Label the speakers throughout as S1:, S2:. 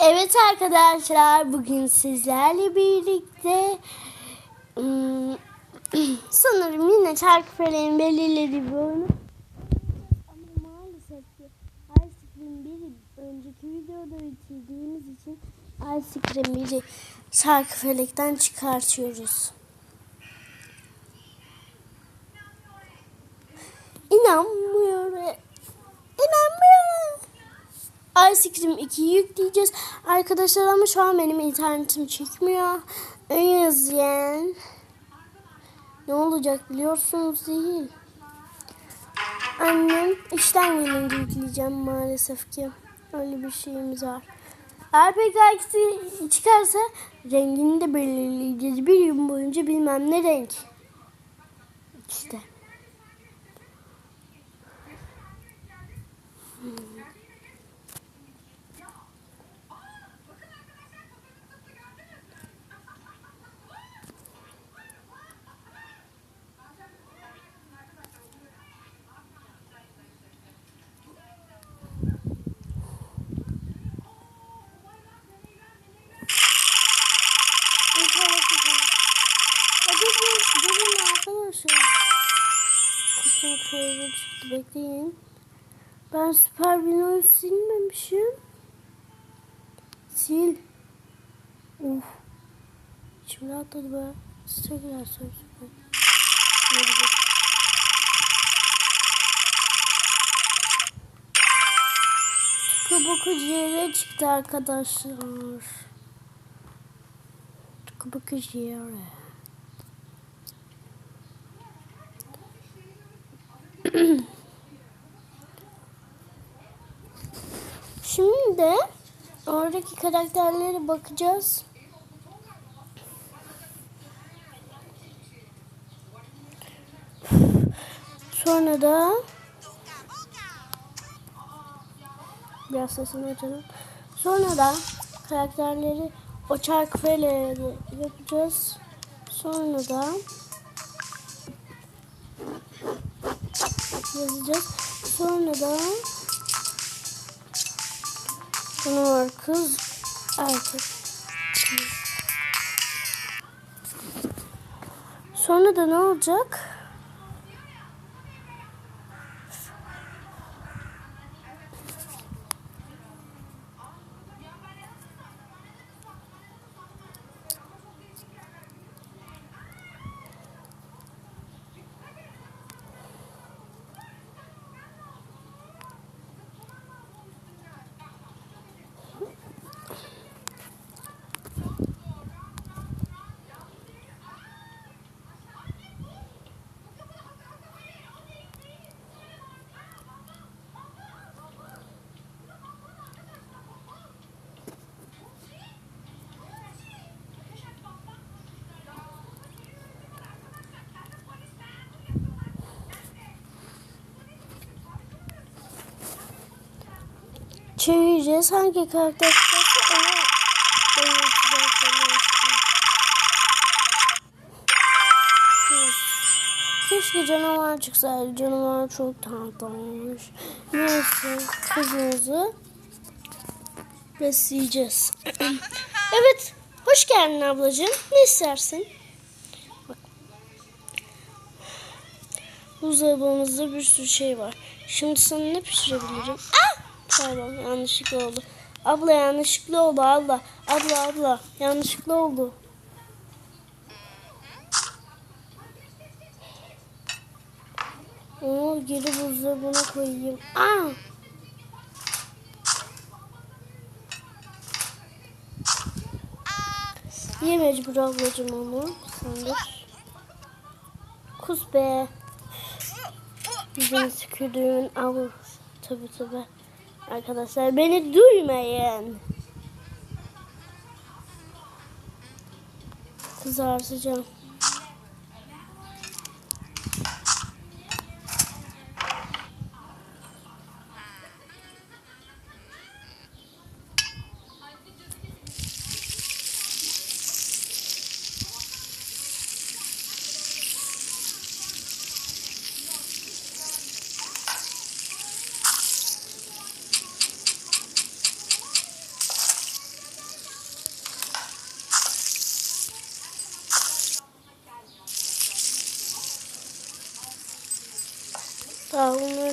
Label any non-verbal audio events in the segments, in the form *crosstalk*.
S1: Evet arkadaşlar bugün sizlerle birlikte ım, *clears throat* sanırım yine şarkı feleğin belirlediği bir oyunu ama maalesef ki Ice Cream 1'i önceki videoda bitirdiğimiz için Ice Cream 1'i şarkı felekten çıkartıyoruz. İnanmıyorum. İnanmıyorum. Ice Cream 2'yi yükleyeceğiz. Arkadaşlar ama şu an benim internetim çekmiyor. O yüzden ne olacak biliyorsunuz değil. Annem işten gelince yükleyeceğim maalesef ki. Öyle bir şeyimiz var. Eğer PKX'i çıkarsa rengini de belirleyeceğiz. Bir gün boyunca bilmem ne renk. İşte. İnşallah Kıyafet çıktı bekleyin. Ben süper binoyu silmemişim. Sil. Uf. İçim rahatladı be. Tekrar söyleyeceğim. Hadi git. Tıkı bakı ciğere çıktı arkadaşlar. Tıkı bakı ciğere. Şimdi de oradaki karakterlere bakacağız. Sonra da biraz sesini açalım. Sonra da karakterleri o çarkı feleği yapacağız. Sonra da yazacağız. Sonra da bunu var kız erkek. Sonra da ne olacak? Çevireceğiz. Hangi karakter çıkarsa onu oynatacağız. Keşke canavar çıksaydı. Canavar çok tatlıymış. Neyse kızımızı besleyeceğiz. *clears throat* evet. Hoş geldin ablacığım. Ne istersin? Buzdolabımızda bir sürü şey var. Şimdi sana ne pişirebilirim? Ah! Pardon yanlışlıkla oldu. Abla yanlışlıkla oldu abla. Abla abla yanlışlıkla oldu. Onu geri buzdolabına koyayım. Aa! Ye mecbur ablacığım onu. Sandır. Kus be. Bizim tükürdüğün av. Tabi tabi. Arkadaşlar beni duymayın. Kızartacağım.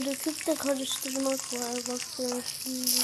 S1: Döküp de karıştırmak var. Bak ben şimdi.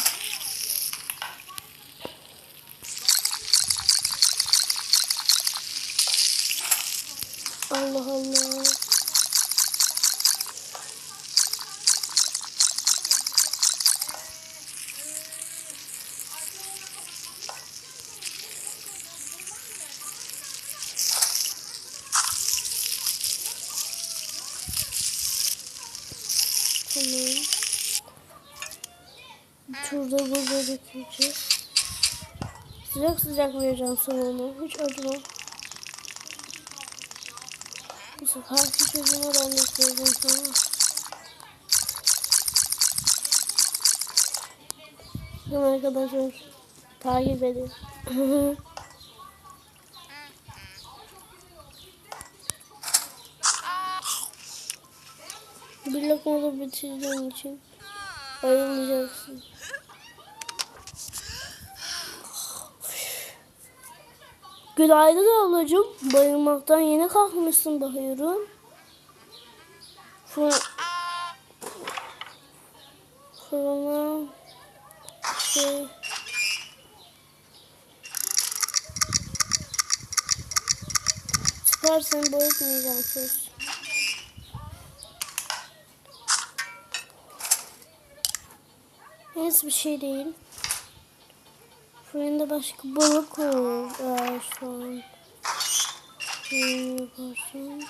S1: Şurada burada dökeceğiz. Sıcak sıcak vereceğim sana onu. Hiç acımam. Bu sefer hiç acımadan bekleyeceğim sana. Tamam arkadaşlar. Takip edin. *laughs* Bir lokmada bitirdiğim için bayılmayacaksın. Günaydın ablacığım. Bayılmaktan yeni kalkmışsın bakıyorum. Fır... Fırına... Şey... Süper seni bayılmayacağım söz. Neyse bir şey değil. Fırında başka balık eğer şu an. Fırın yaparsın.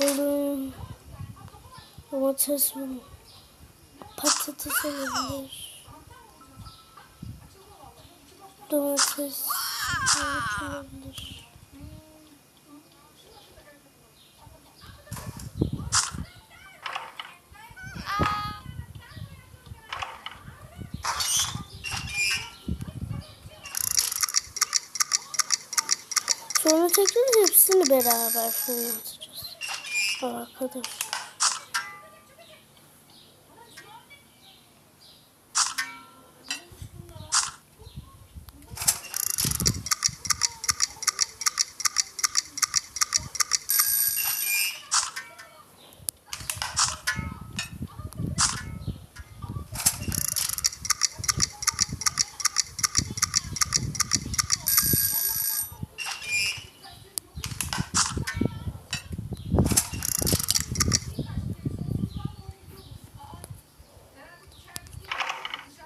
S1: Balığın domates mi? Patates olabilir. Domates olabilir. Sonra hepsini beraber fırlatacağız. Arkadaş.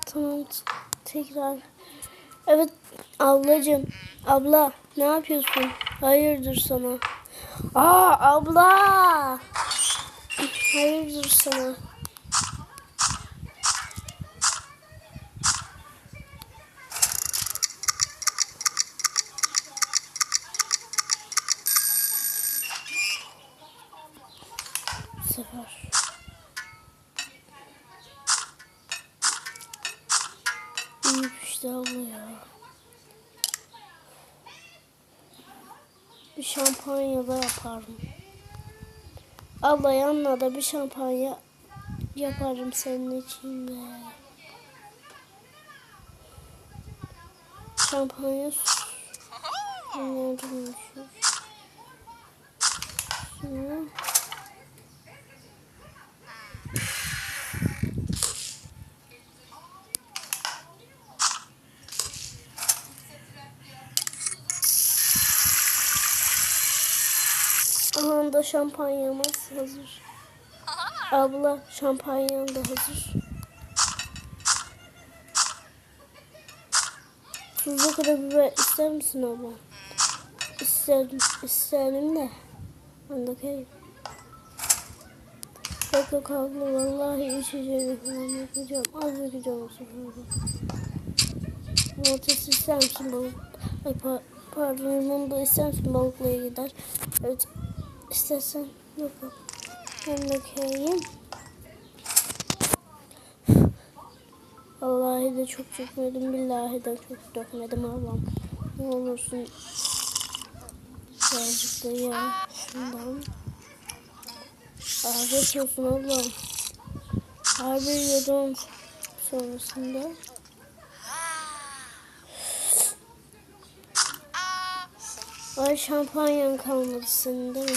S1: Tamam t- tekrar. Evet ablacığım. Abla ne yapıyorsun? Hayırdır sana? Aa abla. Hayırdır sana? Sefer. Abla ya. Bir şampanya da yaparım. Abla yanına da bir şampanya yaparım senin için de. Şampanya su. Şunu. Aha da şampanyamız hazır. Abla şampanyan da hazır. Tuzlu karabiber ister misin abla? İsterim, isterim de. Ben de koyayım. Yok yok abla vallahi içeceğim falan yapacağım. Az yapacağım o sefer. Domates ister misin balık? Ay pa pardon limonu da ister misin balıkla gider. Evet istersen yok. Ben de koyayım. Vallahi de çok dökmedim. Billahi de çok dökmedim ablam. Ne olursun. Birazcık da ya şundan. Afiyet olsun ablam. Harbi yudum sonrasında. Ay şampanyan kalmadı senin değil mi?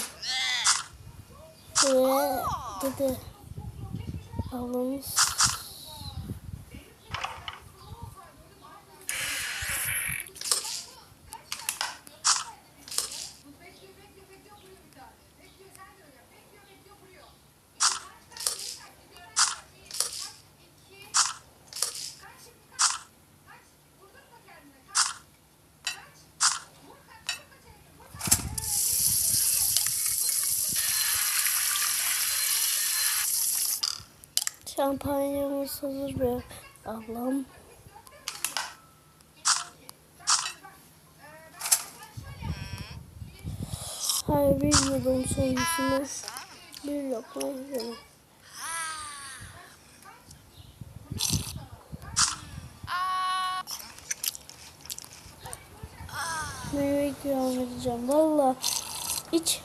S1: Ve dedi ablamız şampanyamız hazır be ablam. Hayır bir yudum sonrasında bir lokma yiyelim. Meyve ikram edeceğim. Valla iç.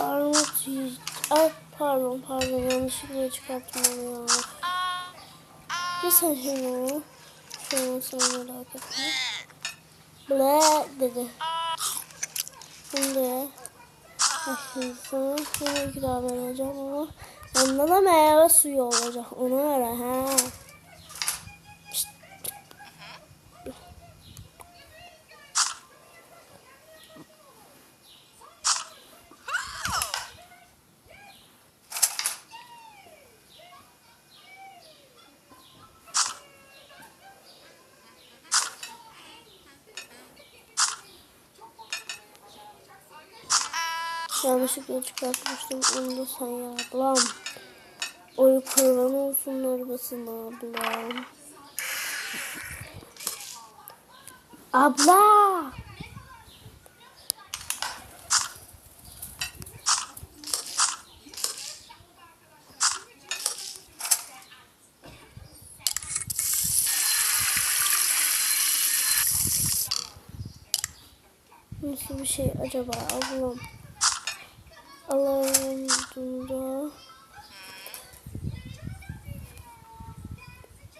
S1: Armut yüz... Pardon pardon yanlışlıkla çıkarttım onu ya. Bir sen şunu. Şunu sen merak etme. Ble dedi. Şimdi. Şimdi sana şunu ikram edeceğim ama. Yanında da meyve suyu olacak. Ona göre he. Yanlışlıkla çıkartmıştım. Onu da sen ya ablam. Oy kurban olsun arabasına ablam. Abla. Nasıl bir şey acaba ablam?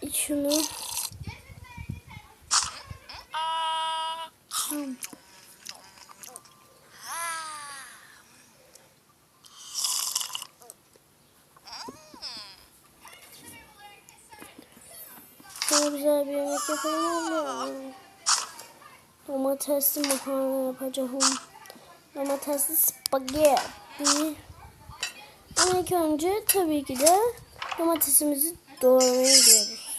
S1: İç şunu. Hmm. Sana güzel bir yemek yapayım ama domatesli makarna yapacağım. Domatesli spagetti. Ama ilk önce tabii ki de domatesimizi doğramaya gidiyoruz.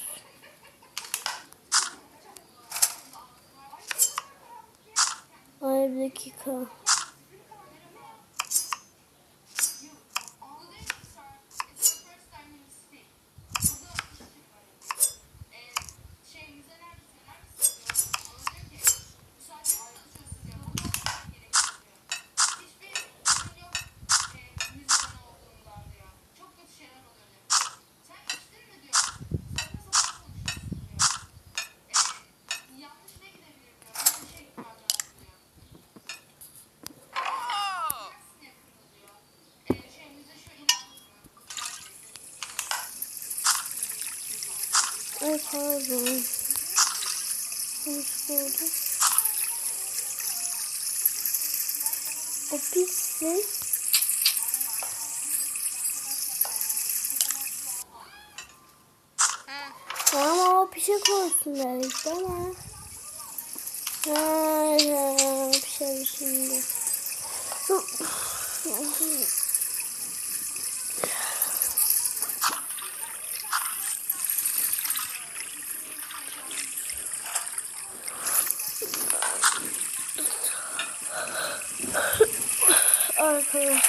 S1: Ay bir dakika. Ay pardon. Yanlış oldu. O pislik. Ama o pişe koysun dedik ama. Ha, pişer şimdi.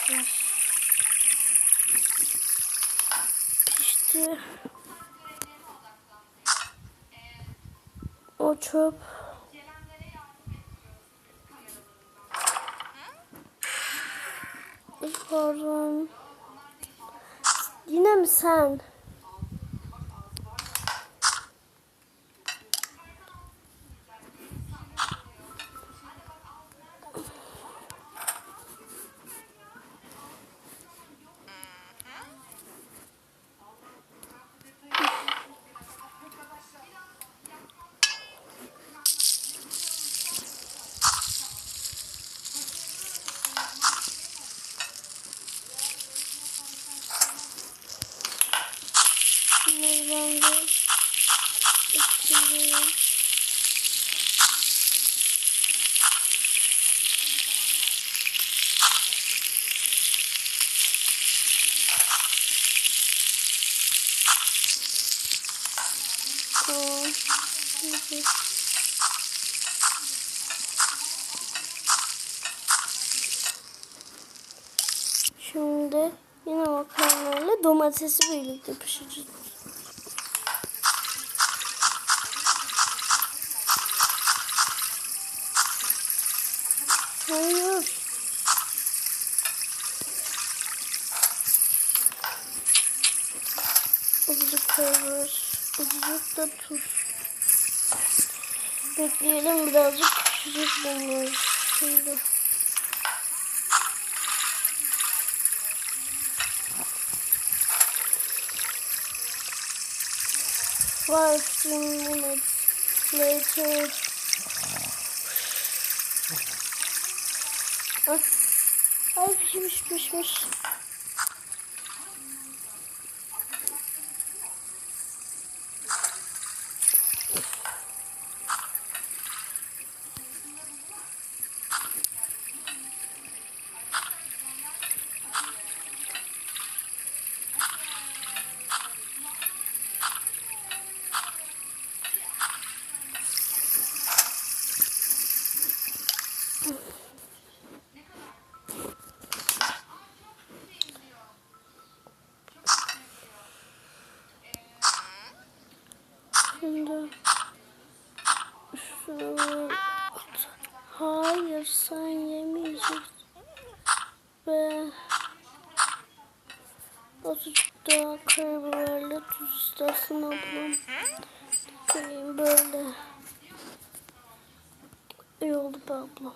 S1: Arkadaşlar. Pişti. O çöp. Pardon. Yine mi sen? karıştırıyoruz. Tamam. Şimdi- Şimdi yine makarnayla domatesi birlikte pişireceğiz. Hayır. Azıcık karabiber, azıcık da tuz. Bekleyelim birazcık pişecek bunlar. Şimdi. Five minutes later. Ay pişmiş pişmiş. Şimdi şunu Hayır sen yemeyeceksin. Ve azıcık daha karabiberle tuz istersin ablam. Koyayım böyle. İyi oldu be ablam.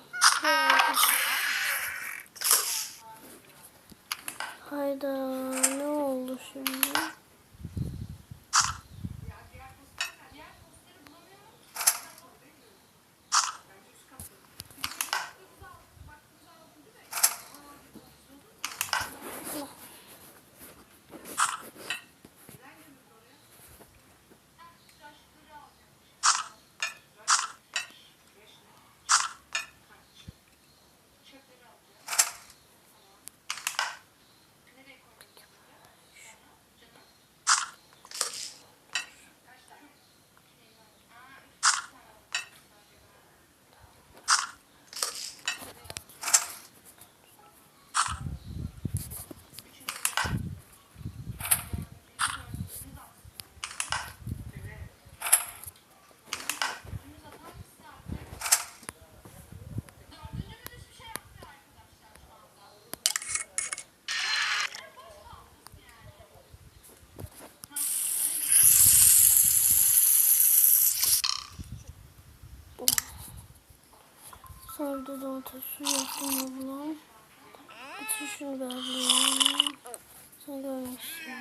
S1: Hayda ne oldu şimdi? Domates suyu yaptım ablam. Bitir şunu ablam. Sen görmüşsün.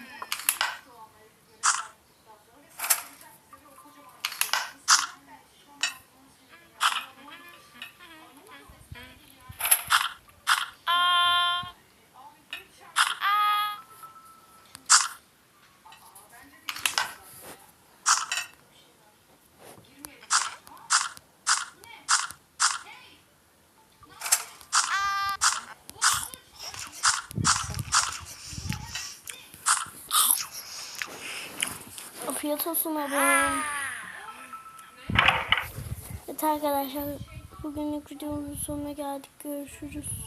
S1: Ablam. Evet arkadaşlar bugünlük videomuzun sonuna geldik. Görüşürüz.